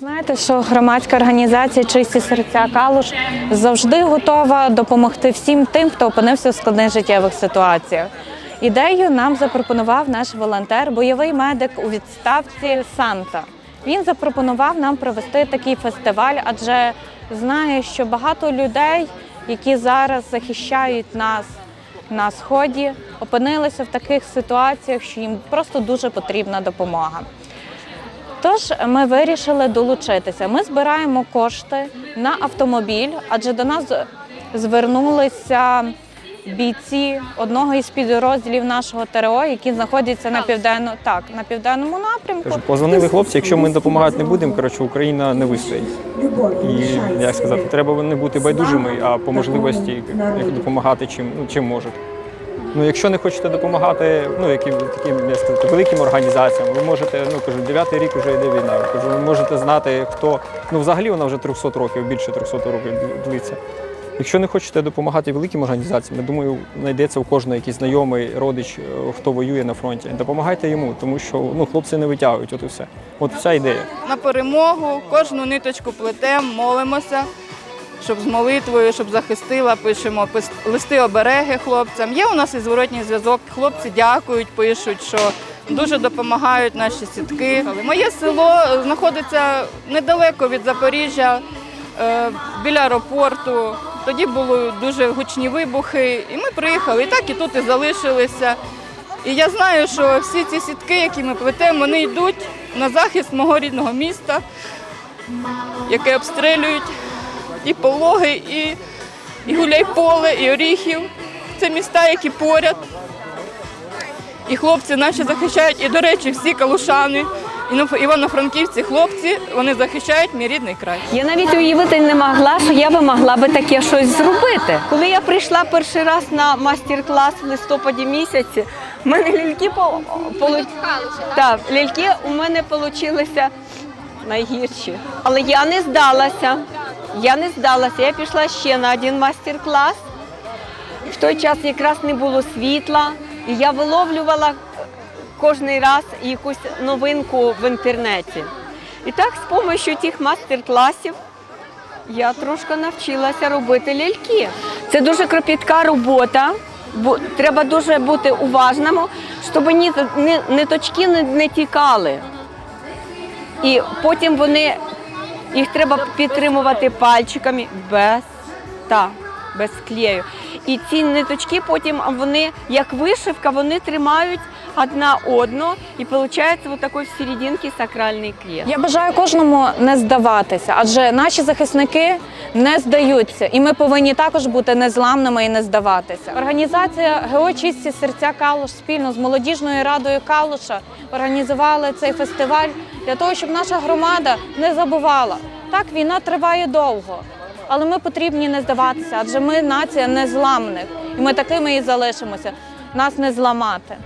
Знаєте, що громадська організація Чисті серця Калуш завжди готова допомогти всім тим, хто опинився в складних життєвих ситуаціях. Ідею нам запропонував наш волонтер, бойовий медик у відставці Санта. Він запропонував нам провести такий фестиваль, адже знає, що багато людей, які зараз захищають нас на сході, опинилися в таких ситуаціях, що їм просто дуже потрібна допомога. Тож ми вирішили долучитися. Ми збираємо кошти на автомобіль, адже до нас звернулися бійці одного із підрозділів нашого ТРО, які знаходяться на південно так на південному напрямку. Кажу, позвонили хлопці, якщо ми допомагати не будемо, коротше, Україна не вистоїть. І як сказати, треба не бути байдужими, а по можливості як допомагати чим, ну, чим можуть. Ну, якщо не хочете допомагати, ну які таким сказати, великим організаціям, ви можете, ну кажу, дев'ятий рік вже йде війна. Кажу, ви можете знати, хто ну взагалі вона вже 300 років, більше 300 років длиться. Якщо не хочете допомагати великим організаціям, я думаю, знайдеться у кожного якийсь знайомий родич, е, хто воює на фронті. Допомагайте йому, тому що ну, хлопці не витягують, от і все. От вся ідея. на перемогу, кожну ниточку плетемо, молимося, щоб з молитвою, щоб захистила, пишемо листи обереги хлопцям. Є у нас і зворотній зв'язок. Хлопці дякують, пишуть, що дуже допомагають наші сітки. Моє село е, знаходиться недалеко від Запоріжжя, е, біля аеропорту. Тоді були дуже гучні вибухи, і ми приїхали, і так і тут і залишилися. І я знаю, що всі ці сітки, які ми плетемо, вони йдуть на захист мого рідного міста, яке обстрілюють і пологи, і, і Гуляйполе, і Оріхів. Це міста, які поряд. І хлопці наші захищають, і, до речі, всі калушани, і ну, івано-франківці хлопці, вони захищають мій рідний край. Я навіть уявити не могла, що я би могла би таке щось зробити. Коли я прийшла перший раз на мастер-клас в листопаді місяці, в мене ляльки по, полу- так, ляльки у мене получилися найгірші. Але я не здалася. Я не здалася. Я пішла ще на один мастер-клас. В той час якраз не було світла, і я виловлювала кожен раз якусь новинку в інтернеті. І так, з допомогою тих мастер-класів я трошки навчилася робити ляльки. Це дуже кропітка робота. Бо треба дуже бути уважним, щоб ні, ні, ниточки не, не тікали. І потім вони їх треба підтримувати пальчиками без, та, без клею. І ці ниточки потім вони, як вишивка, вони тримають одна одну і виходить ось такий в сакральний крест. Я бажаю кожному не здаватися, адже наші захисники не здаються, і ми повинні також бути незламними і не здаватися. Організація ГО «Чисті серця Калуш спільно з молодіжною радою Калуша організували цей фестиваль для того, щоб наша громада не забувала. Так, війна триває довго, але ми потрібні не здаватися, адже ми нація незламних, і ми такими і залишимося. Нас не зламати.